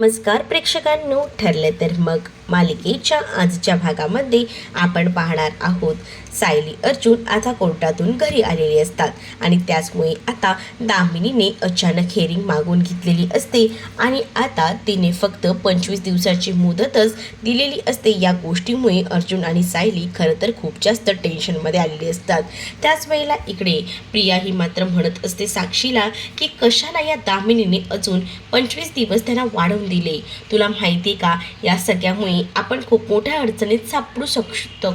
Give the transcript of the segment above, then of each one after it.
नमस्कार प्रेक्षकांनो ठरले तर मग. मालिकेच्या आजच्या भागामध्ये आपण पाहणार आहोत. सायली अर्जुन आता कोर्टातून घरी आलेली असतात आणि त्याचमुळे आता दामिनीने अचानक हेरिंग मागून घेतलेली असते आणि आता तिने फक्त पंचवीस दिवसाची मुदतच दिलेली असते. या गोष्टीमुळे अर्जुन आणि सायली खरं तर खूप जास्त टेन्शनमध्ये आलेली असतात. त्याच वेळेला इकडे प्रिया ही मात्र म्हणत असते साक्षीला की कशाला या दामिनीने अजून पंचवीस दिवस त्यांना वाढवून दिले? तुला माहिती आहे का? या सगळ्यामुळे आपण खूप मोठ्या अडचणीत सापडू शकतो.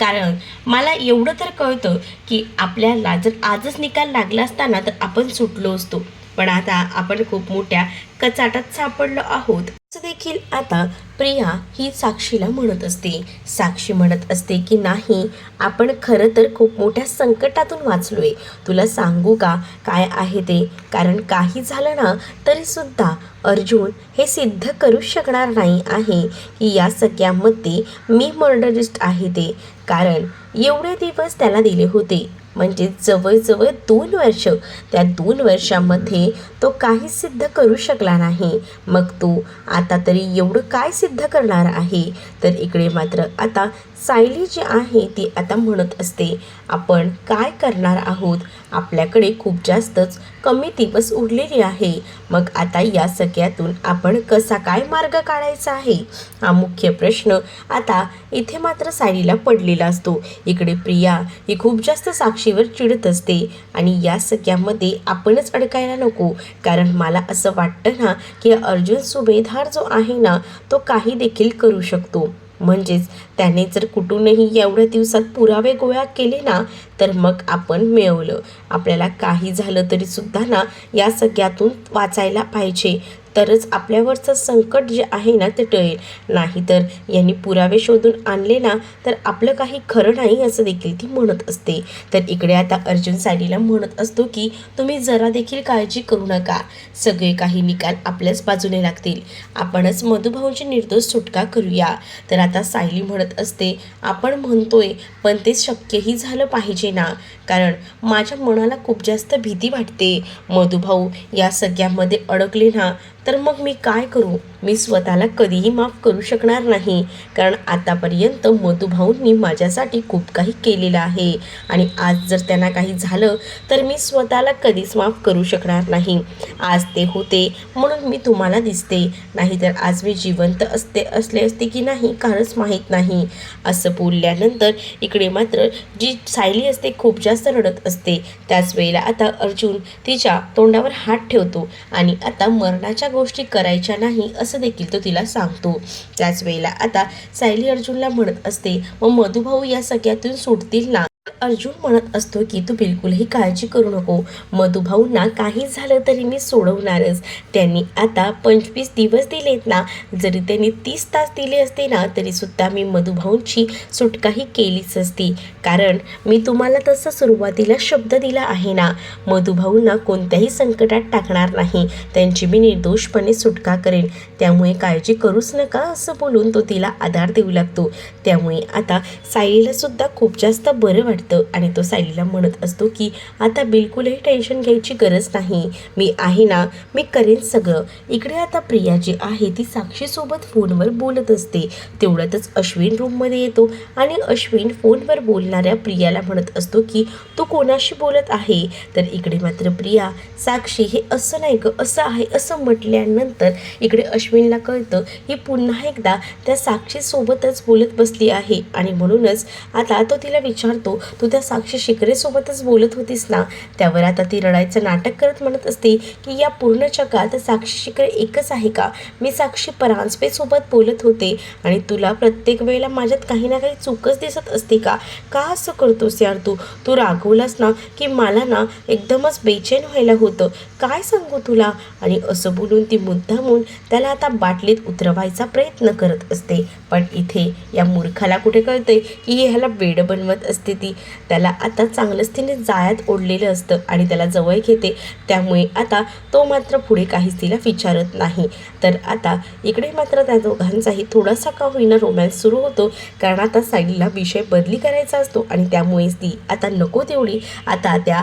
कारण मला एवढं तर कळतं की आपल्याला जर आजच निकाल लागला असताना तर आपण सुटलो असतो. पण आता आपण खूप मोठ्या कचाटात सापडलो आहोत. देखील आता प्रिया ही साक्षीला म्हणत असते. साक्षी म्हणत असते की नाही आपण खरं तर खूप मोठ्या संकटातून वाचलोय. तुला सांगू का काय आहे ते? कारण काही झालं ना तरी सुद्धा अर्जुन हे सिद्ध करू शकणार नाही आहे की या सगळ्यामध्ये मी मर्डरिस्ट आहे ते. कारण एवढे दिवस त्याला दिले होते. म्हणजे जवळजवळ दोन वर्ष त्या दोन वर्षामध्ये तो काही सिद्ध करू शकला नाही. मग तो आता तरी एवढं काय सिद्ध करणार आहे? तर इकडे मात्र आता सायली जी आहे ती आता म्हणत असते आपण काय करणार आहोत? आपल्याकडे खूप जास्तच कमी दिवस उरलेले आहे. मग आता या सगळ्यातून आपण कसा काय मार्ग काढायचा आहे? हा मुख्य प्रश्न आता इथे मात्र सायलीला पडलेला असतो. इकडे प्रिया ही खूप जास्त साक्षीवर चिडत असते आणि या सगळ्यामध्ये आपणच अडकायला नको. कारण मला असं वाटतं ना की अर्जुन सुभेदार जो आहे ना तो काही देखील करू शकतो. म्हणजेच त्याने जर कुठूनही एवढ्या दिवसात पुरावे गोळा केले ना तर मग आपण मिळवलं. आपल्याला काही झालं तरी सुद्धा ना या सगळ्यातून वाचायला पाहिजे. तरच आपल्यावरचं संकट जे आहे ना ते टळेल. नाहीतर यांनी पुरावे शोधून आणले ना तर आपलं काही खरं नाही असं देखील ती म्हणत असते. तर इकडे आता अर्जुन सायलीला म्हणत असतो की तुम्ही जरा देखील काळजी करू नका. सगळे काही निकाल आपल्याच बाजूने लागतील. आपणच मधुभाऊंची निर्दोष सुटका करूया. तर आता सायली म्हणत असते आपण म्हणतोय पण ते शक्यही झालं पाहिजे ना. कारण माझ्या मनाला खूप जास्त भीती वाटते. मधुभाऊ या सगळ्यामध्ये अडकले ना तर मग मी काय करू? मी स्वतःला कधीही माफ करू शकणार नाही. कारण आतापर्यंत मधुभाऊंनी माझ्यासाठी खूप काही केलेलं आहे. आणि आज जर त्यांना काही झालं तर मी स्वतःला कधीच माफ करू शकणार नाही. आज ते होते म्हणून मी तुम्हाला दिसते. नाहीतर आज मी जिवंत असते असले असते की नाही कालच माहीत नाही. असं बोलल्यानंतर इकडे मात्र जी सायली असते खूप जास्त रडत असते. त्याच वेळेला आता अर्जुन तिच्या तोंडावर हात ठेवतो आणि आता मरणाच्या गोष्टी करायच्या नाही असं देखील तो तिला सांगतो. त्याच वेळेला आता सायली अर्जुनला म्हणत असते मग मधुभाऊ या सगळ्यातून सुटतील ना? अर्जुन म्हणत असतो की तू बिलकुलही काळजी करू नको. मधुभाऊंना काही झालं तरी मी सोडवणारच. त्यांनी आता पंचवीस दिवस दिलेत ना. जरी त्यांनी तीस तास दिले असते ना तरी सुद्धा मी मधुभाऊंची सुटकाही केलीच असती. कारण मी तुम्हाला तसं सुरुवातीला शब्द दिला आहे ना. मधुभाऊंना कोणत्याही संकटात टाकणार नाही. त्यांची मी निर्दोषपणे सुटका करेन. त्यामुळे काळजी करूच नका असं बोलून तो तिला आधार देऊ लागतो. त्यामुळे आता सायलीला सुद्धा खूप जास्त बरं वाटतं आणि तो सायलीला म्हणत असतो की आता बिलकुलही टेन्शन घ्यायची गरज नाही. मी आहे ना मी करेन सगळं. इकडे आता प्रिया जी आहे ती साक्षीसोबत फोनवर बोलत असते. तेवढ्यातच अश्विन रूममध्ये येतो आणि अश्विन फोनवर बोलणाऱ्या प्रियाला म्हणत असतो की तू कोणाशी बोलत आहे? तर इकडे मात्र प्रिया साक्षी हे असं नाही ग असं आहे असं म्हटल्यानंतर इकडे अश्विनला कळतं ही पुन्हा एकदा त्या साक्षीसोबतच बोलत बसली आहे आणि म्हणूनच आता तो तिला विचारतो तू त्या साक्षी शिकरेसोबतच बोलत होतीस ना? त्यावर आता ती रडायचं नाटक करत म्हणत असते की या पूर्ण जगात साक्षी शिकरे एकच आहे का? मी साक्षी परांजपेसोबत बोलत होते. आणि तुला प्रत्येक वेळेला माझ्यात काही ना काही चूकच दिसत असते का? का असं करतोस यार तू? तू रागवलास ना की मला ना एकदमच बेचैन व्हायला होतं? काय सांगू तुला? आणि असं बोलून ती मुद्दामून त्याला आता बाटलीत उतरवायचा प्रयत्न करत असते. पण इथे या मूर्खाला कुठे कळते की ह्याला वेड बनवत असते ती? त्याला आता चांगलंच तिने जाळ्यात ओढलेलं असतं आणि त्याला जवळ घेते. त्यामुळे आता तो मात्र पुढे काहीच तिला विचारत नाही. तर आता इकडे मात्र त्या दोघांचाही थोडासा का होईना रोमॅन्स सुरू होतो. कारण आता साईडला विषय बदली करायचा असतो आणि त्यामुळेच ती आता नको तेवढी. आता त्या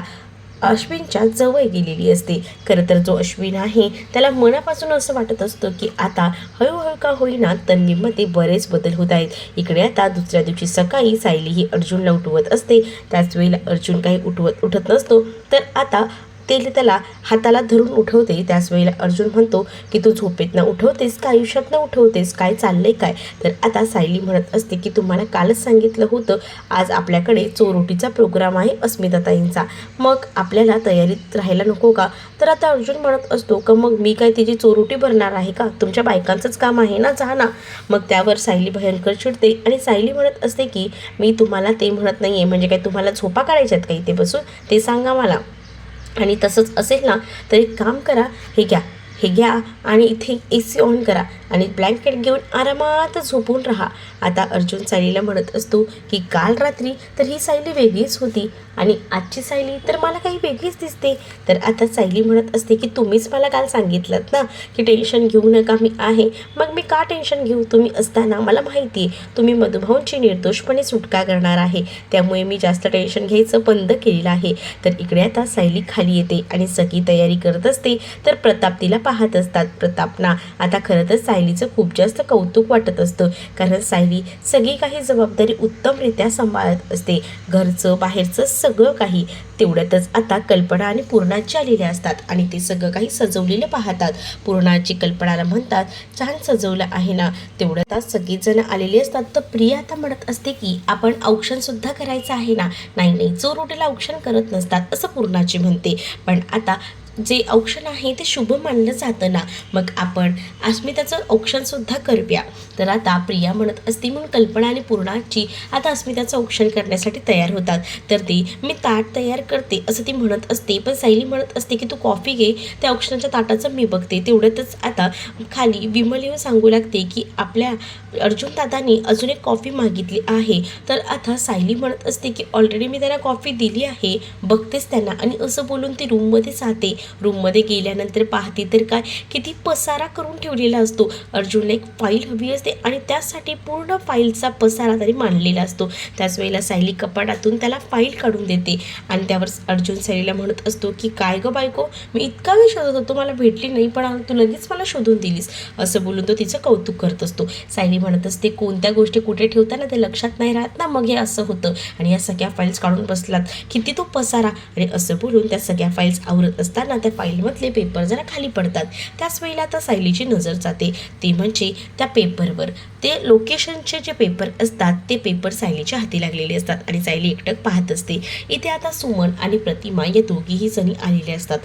अश्विनच्या जवळ गेलेली असते. खरं तर जो अश्विन आहे त्याला मनापासून असं वाटत असतं की आता हळूहळू का होईना तन्वीमध्ये बरेच बदल होत आहेत. इकडे आता दुसऱ्या दिवशी सकाळी सायली ही अर्जुनला उठवत असते. त्याच वेळेला अर्जुन काही उठवत उठत नसतो. तर आता ते त्याला हाताला धरून उठवते. त्याच वेळेला अर्जुन म्हणतो की तू झोपेतनं उठवतेस का? आयुष्यातनं उठवतेस? काय चाललंय काय? तर आता सायली म्हणत असते की तुम्हाला कालच सांगितलं होतं आज आपल्याकडे चोरोटीचा प्रोग्राम आहे अस्मिताताईंचा. मग आपल्याला तयारीत राहायला नको का? तर आता अर्जुन म्हणत असतो का मग मी काय तिची चोरोटी भरणार आहे का? तुमच्या बायकांचंच काम आहे ना? जा ना. मग त्यावर सायली भयंकर चिडते आणि सायली म्हणत असते की मी तुम्हाला ते म्हणत नाही आहे म्हणजे काय तुम्हाला झोपा काढायच्यात का इथे बसून? ते सांगा मला. आणि तसंच असेल ना तर एक काम करा हे घ्या. हे घ्या आणि इथे ए सी ऑन करा आणि ब्लँकेट घेऊन आरामात झोपून राहा. आता अर्जुन सायलीला म्हणत असतो की काल रात्री तर ही सायली वेगळीच होती आणि आजची सायली तर मला काही वेगळीच दिसते. तर आता सायली म्हणत असते की तुम्हीच मला काल सांगितलं ना की टेन्शन घेऊ नका मी आहे. मग मी का टेन्शन घेऊ? तुम्ही असताना मला माहिती आहे तुम्ही मधुभाऊंची निर्दोषपणे सुटका करणार आहे. त्यामुळे मी जास्त टेन्शन घ्यायचं बंद केलेलं आहे. तर इकडे आता सायली खाली येते आणि सगळी तयारी करत असते. तर प्रताप तिला पाहत असतात प्रतापना. आता खरं तर सायलीचं खूप जास्त कौतुक वाटत असतं. कारण सायली सगळी काही जबाबदारी उत्तमरित्या सांभाळत असते. घरचं बाहेरचं सगळं काही. तेवढ्यातच आता कल्पना आणि पूर्णाची आलेल्या असतात आणि ते सगळं काही सजवलेलं पाहतात. पूर्णाची कल्पनाला म्हणतात छान सजवलं आहे ना? तेवढ्यात आज सगळीजण आलेली असतात. तर प्रिया आता म्हणत असते की आपण औक्षणसुद्धा करायचं आहे ना? नाही नाही चोरोटीला औक्षण करत नसतात असं पूर्णाची म्हणते. पण आता जे औक्षण आहे ते शुभ मानलं जातं ना. मग आपण अस्मिताचं औक्षणसुद्धा करूया. तर आता प्रिया म्हणत असते म्हणून कल्पना आणि पूर्णाची आता अस्मिताचं औक्षण करण्यासाठी तयार होतात. तर ते मी ताट तयार करते असं ती म्हणत असते. पण सायली म्हणत असते की तू कॉफी घे त्या औक्षणाच्या ताटाचं मी बघते. तेवढ्यातच आता खाली विमल येऊन सांगू लागते की आपल्या अर्जुन दादानी अजून एक कॉफी मागितली आहे. तर आता सायली म्हणत असते की ऑलरेडी मी त्यांना कॉफी दिली आहे बघतेच त्यांना आणि असं बोलून ती रूममध्ये जाते. रूममध्ये गेल्यानंतर पाहते तर काय किती पसारा करून ठेवलेला असतो. अर्जुनला एक फाईल हवी असते आणि त्यासाठी पूर्ण फाईलचा पसारा तरी मांडलेला असतो. त्याच वेळेला सायली कपाटातून त्याला फाईल काढून देते आणि त्यावर अर्जुन सायलीला म्हणत असतो की काय गं बायको मी इतका वेळ शोधत होतो मला भेटली नाही पण तू लगेच मला शोधून दिलीस. असं बोलून तो तिचं कौतुक करत असतो. सायली म्हणत असते कोणत्या गोष्टी कुठे ठेवताना ते लक्षात नाही राहत ना मग हे असं होतं. आणि या सगळ्या फाईल्स काढून बसलात. किती तो पसारा. आणि असं बोलून त्या सगळ्या फाईल्स आवरत असताना त्या फाईलमधले पेपर जरा खाली पडतात. त्याच वेळेला आता सायलीची नजर जाते. ते म्हणजे त्या पेपरवर. ते लोकेशनचे जे पेपर असतात ते पेपर सायलीच्या हाती लागलेले असतात आणि सायली एकटक पाहत असते. इथे आता सुमन आणि प्रतिमा या दोघीही जणी आलेले असतात.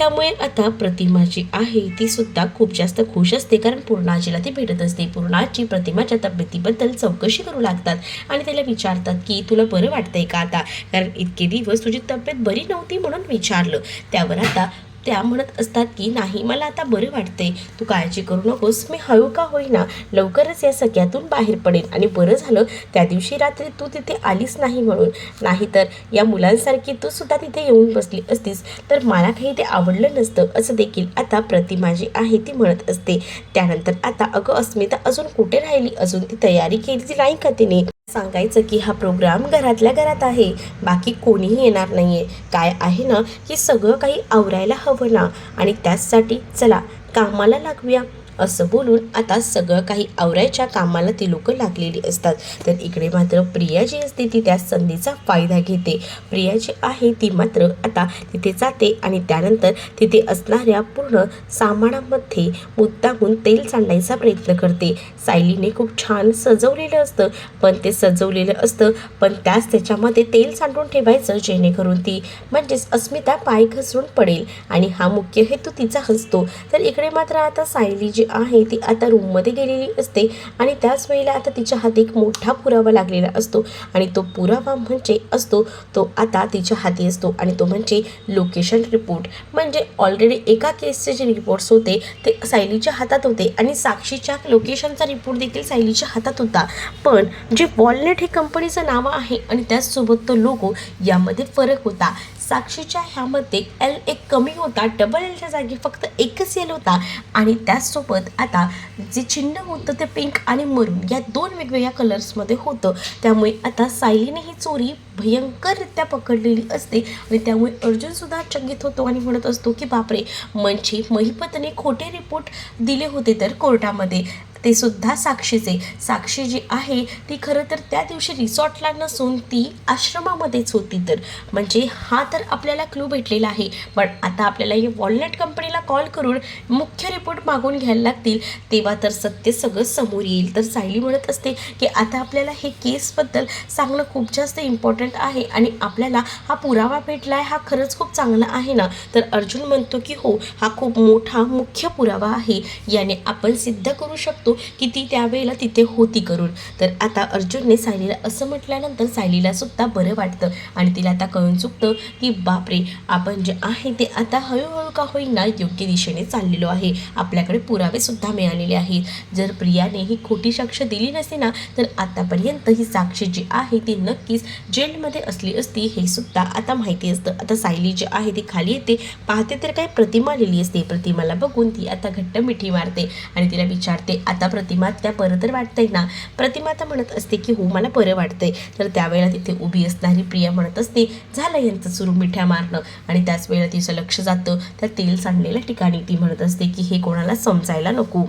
त्यामुळे आता प्रतिमा जी आहे ती सुद्धा खूप जास्त खुश असते. कारण पूर्णाजीला ती भेटत असते. पूर्णाजी प्रतिमाच्या तब्येतीबद्दल चौकशी करू लागतात. आणि त्याला विचारतात की तुला बरं वाटतंय का आता? कारण इतके दिवस तुझी तब्येत बरी नव्हती म्हणून विचारलं. त्यावर आता त्या म्हणत असतात की नाही मला आता बरं वाटतंय. तू काळजी करू नकोस. मी हळू का होईना लवकरच या सगळ्यातून बाहेर पडेन आणि बरं झालं त्या दिवशी रात्री तू तिथे आलीस नाही म्हणून. नाहीतर या मुलांसारखी तू सुद्धा तिथे येऊन बसली असतीस. तर मला काही ते आवडलं नसतं असं देखील आता प्रतिमा जी आहे ती म्हणत असते. त्यानंतर आता अगं अस्मिता अजून कुठे राहिली? अजून ती तयारी केली नाही का तिने? सांगायचं की हा प्रोग्राम घरातल्या घरात आहे. बाकी कोणीही येणार नाही आहे काय आहे ना की सगळं काही आवरायला हवं ना. आणि त्याचसाठी चला कामाला लागूया. असं बोलून आता सगळं काही आवरायच्या कामाला ती लोकं लागलेली असतात. तर इकडे मात्र प्रिया जी असते ती त्या संधीचा फायदा घेते. प्रिया जी आहे ती मात्र आता तिथे जाते आणि त्यानंतर तिथे असणाऱ्या पूर्ण सामानामध्ये मुद्दाहून तेल सांडायचा प्रयत्न करते. सायलीने खूप छान सजवलेलं असतं पण ते सजवलेलं असतं पण त्याच त्याच्यामध्ये तेल सांडून ठेवायचं जेणेकरून ती म्हणजेच अस्मिता पाय घसरून पडेल. आणि हा मुख्य हेतू तिचा असतो. तर इकडे मात्र आता सायली जी आहे ती आता रूममध्ये गेलेली असते आणि त्याच वेळेला आता तिच्या हाती एक मोठा पुरावा लागलेला असतो. आणि तो पुरावा म्हणजे असतो तो आता तिच्या हाती असतो आणि तो म्हणजे लोकेशन रिपोर्ट म्हणजे ऑलरेडी एका केसचे जे रिपोर्ट्स होते ते सायलीच्या हातात होते आणि साक्षीच्या लोकेशनचा रिपोर्ट देखील सायलीच्या हातात होता. पण जे वॉलनेट हे कंपनीचं नाव आहे आणि त्याचसोबत तो लोगो यामध्ये फरक होता. साक्षीच्या ह्यामध्ये एल एक कमी होता डबल एलच्या जागी फक्त एकच एल होता. आणि त्याचसोबत आता जे चिन्ह होतं ते पिंक आणि मरून या दोन वेगवेगळ्या कलर्समध्ये होतं. त्यामुळे आता सायलीने ही चोरी भयंकररित्या पकडलेली असते. आणि त्यामुळे अर्जुनसुद्धा चकित होतो आणि म्हणत असतो की बापरे म्हणजे महिपतने खोटे रिपोर्ट दिले होते तर कोर्टामध्ये. ते सुद्धा साक्षीचे. साक्षी जी आहे ती खरं तर त्या दिवशी रिसॉर्टला नसून ती आश्रमामध्येच होती तर. म्हणजे हा तर आपल्याला क्लू भेटलेला आहे. पण आता आपल्याला हे वॉलनट कंपनीला कॉल करून मुख्य रिपोर्ट मागून घ्यायला लागतील. तेव्हा तर सत्य सगळं समोर येईल. तर सायली म्हणत असते की आता आपल्याला हे केसबद्दल सांगणं खूप जास्त इम्पॉर्टंट आहे आणि आपल्याला हा पुरावा भेटला आहे हा खरंच खूप चांगला आहे ना? तर अर्जुन म्हणतो की हो हा खूप मोठा मुख्य पुरावा आहे. याने आपण सिद्ध करू शकतो की ती त्यावेळेला तिथे होती करून. तर आता अर्जुनने सायलीला असं म्हटल्यानंतर सायलीला सुद्धा बरं वाटतं आणि तिला आता कळून चुकतं की बापरे आपण जे आहे ते आता हळूहळू का होईना योग्य दिशेने चाललेलो आहे. आपल्याकडे पुरावे सुद्धा मिळालेले आहेत. जर प्रियाने ही खोटी साक्ष दिली नसती ना तर आतापर्यंत ही साक्ष जी आहे ती नक्कीच जेलमध्ये असली असती हे सुद्धा आता माहिती असतं. आता सायली जी आहे ती खाली येते पाहते तर काय प्रतिमा आलेली असते. प्रतिमाला बघून ती आता घट्ट मिठी मारते आणि तिला विचारते आता प्रतिमा त्या बरं तर वाटतंय ना. प्रतिमा तर म्हणत असते की हो मला बरं वाटतंय. तर त्यावेळेला तिथे उभी असणारी प्रिया म्हणत असते झालं यांचं सुरू मिठ्या मारणं. आणि त्याच वेळेला तिचं लक्ष जातं त्या तेल सांडलेल्या ठिकाणी. ती म्हणत असते की हे कोणाला समजायला नको.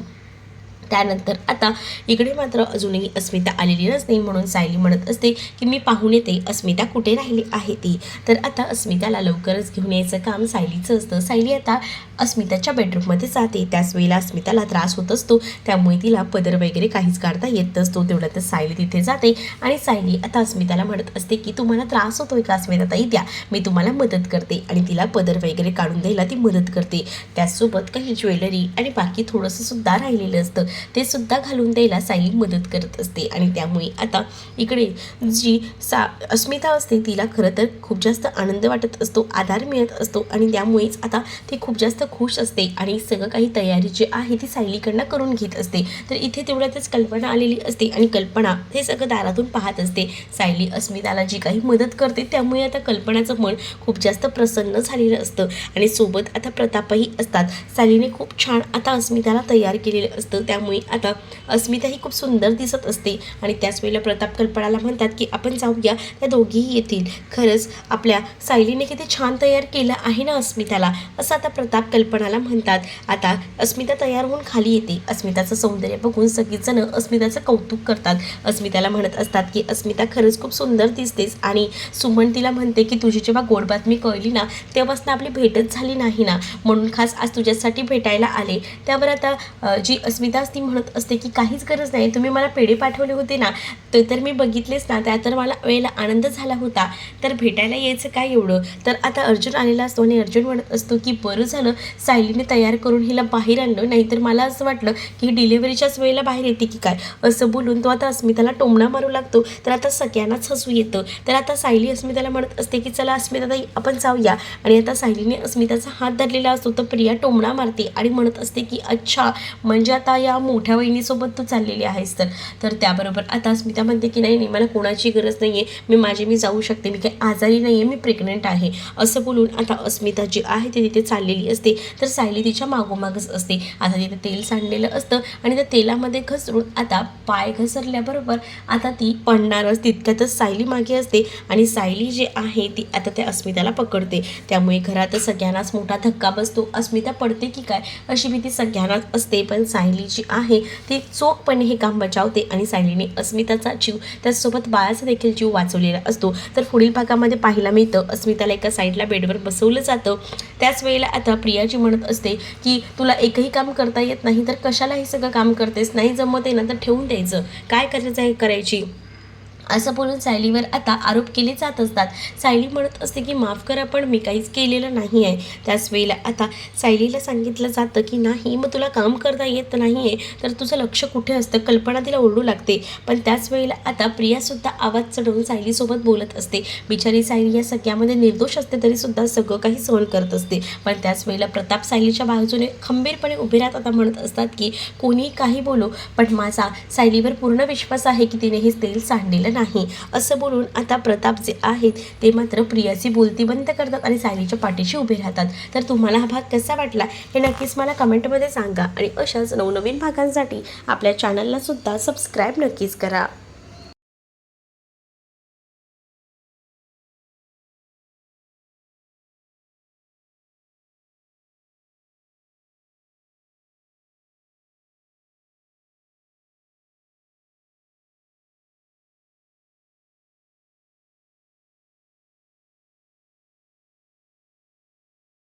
त्यानंतर आता इकडे मात्र अजूनही अस्मिता आलेली नसते म्हणून सायली म्हणत असते की मी पाहून येते अस्मिता कुठे राहिली आहे ती? तर आता अस्मिताला लवकरच घेऊन यायचं काम सायलीचं असतं. सायली आता अस्मिताच्या बेडरूममध्ये जाते. त्याच वेळेला अस्मिताला त्रास होत असतो. त्यामुळे तिला पदर वगैरे काहीच काढता येत नसतो. तेवढं तर सायली तिथे जाते आणि सायली आता अस्मिताला म्हणत असते की तुम्हाला त्रास होतोय का अस्मिता ताई? द्या. मी तुम्हाला मदत करते. आणि तिला पदर वगैरे काढून द्यायला ती मदत करते. त्याचसोबत काही ज्वेलरी आणि बाकी थोडंसं सुद्धा राहिलेलं असतं. ते सुद्धा घालून द्यायला सायली मदत करत असते. आणि त्यामुळे आता इकडे जी सा अस्मिता असते तिला खरं तर खूप जास्त आनंद वाटत असतो आधार मिळत असतो. आणि त्यामुळेच आता ती खूप जास्त खुश असते आणि सगळं काही तयारी जी आहे ती सायलीकडनं करून घेत असते. तर इथे तेवढ्यातच कल्पना आलेली असते आणि कल्पना हे सगळं दारातून पाहत असते. सायली अस्मिताला जी काही मदत करते त्यामुळे आता कल्पनाचं मन खूप जास्त प्रसन्न झालेलं असतं. आणि सोबत आता प्रतापही असतात. सायलीने खूप छान आता अस्मिताला तयार केलेलं असतं. त्यामुळे आता अस्मिता ही खूप सुंदर दिसत असते आणि त्याच वेळेला प्रताप कल्पनाला म्हणतात की आपण जाऊया त्या दोघीही येतील. खरंच आपल्या सायलीने किती छान तयार केलं आहे ना अस्मिताला असं आता प्रताप कल्पनाला म्हणतात. आता अस्मिता तयार होऊन खाली येते. अस्मिताचं सौंदर्य बघून सगळीजणं अस्मिताचं कौतुक करतात. अस्मिताला म्हणत असतात की अस्मिता खरंच खूप सुंदर दिसतेस. आणि सुमन तिला म्हणते की तुझी जेव्हा गोड बातमी कळली ना तेव्हापासून आपली भेटच झाली नाही ना. म्हणून खास आज तुझ्यासाठी भेटायला आले. त्यावर आता जी अस्मिता ती म्हणत असते की काहीच गरज नाही तुम्ही मला पेढे पाठवले होते ना ते तर मी बघितलेच ना त्या तर मला वेळेला आनंद झाला होता. तर भेटायला यायचं काय एवढं? तर आता अर्जुन आलेला असतो आणि अर्जुन म्हणत असतो की बरं झालं सायलीने तयार करून हिला बाहेर आणलं नाहीतर मला असं वाटलं की ही डिलिव्हरीच्याच वेळेला बाहेर येते की काय? असं बोलून तो आता अस्मिताला टोमणा मारू लागतो. तर आता सगळ्यांनाच हसू येतं. तर आता सायली अस्मिताला म्हणत असते की चला अस्मिता ताई आपण जाऊया. आणि आता सायलीने अस्मिताचा हात धरलेला असतो तर प्रिया टोमणा मारते आणि म्हणत असते की अच्छा म्हणजे आता या मोठ्या वहिनीसोबत तू चाललेली आहेस तर. तर त्याबरोबर आता अस्मिता म्हणते की नाही नाही मला कोणाची गरज नाही आहे मी माझे मी जाऊ शकते. मी काही आजारी नाही आहे मी प्रेग्नंट आहे. असं बोलून आता अस्मिता जी आहे ती तिथे चाललेली असते. तर सायली तिच्या मागोमागच असते. आता तिथे तेल सांडलेलं असतं आणि त्या तेलामध्ये घसरून आता पाय घसरल्याबरोबर आता ती पडणारच. तितक्यातच सायली मागे असते आणि सायली जी आहे ती आता त्या अस्मिताला पकडते. त्यामुळे घरात सगळ्यांनाच मोठा धक्का बसतो. अस्मिता पडते की काय? अशी भीती सगळ्यांनाच असते. पण सायली जी आहे. ती चोखपणे हे काम बचावते आणि सायलीने अस्मिताचा जीव त्याचसोबत बाळाचा देखील जीव वाचवलेला असतो. तर पुढील भागामध्ये पाहायला मिळतं अस्मिताला एका साईडला बेडवर बसवलं जातं. त्याच वेळेला आता प्रियाजी म्हणत असते की तुला एकही काम करता येत नाही तर कशाला हे सगळं काम करतेस? नाही जमत आहे ना तर ठेवून द्यायचं. काय करायचं आहे करायची? असं बोलून सायलीवर आता आरोप केले जात असतात. सायली म्हणत असते की माफ करा पण मी काहीच केलेलं नाही आहे. त्याच वेळेला आता सायलीला सांगितलं जातं की नाही मग तुला काम करता येत नाही आहे तर तुझं लक्ष कुठे असतं? कल्पना तिला ओरडू लागते. पण त्याच वेळेला आता प्रियासुद्धा आवाज चढवून सायलीसोबत बोलत असते. बिचारी सायली या सगळ्यामध्ये निर्दोष असते तरीसुद्धा सगळं काही सहन करत असते. पण त्याच वेळेला प्रताप सायलीच्या बाजूने खंबीरपणे उभे राहत आता म्हणत असतात की कोणी काही बोलो पण माझा सायलीवर पूर्ण विश्वास आहे की तिने हे तेल सांडलेलं नाही. नाही. असं बोलून आता प्रताप जे आहेत ते मात्र प्रियाची बोलती बंद करतात आणि सायलीच्या पाठीशी उभे राहतात. तर तुम्हाला हा भाग कसा वाटला हे नक्कीच मला कमेंटमध्ये सांगा. आणि अशाच नवनवीन भागांसाठी आपल्या चॅनलला सुद्धा सबस्क्राईब नक्कीच करा.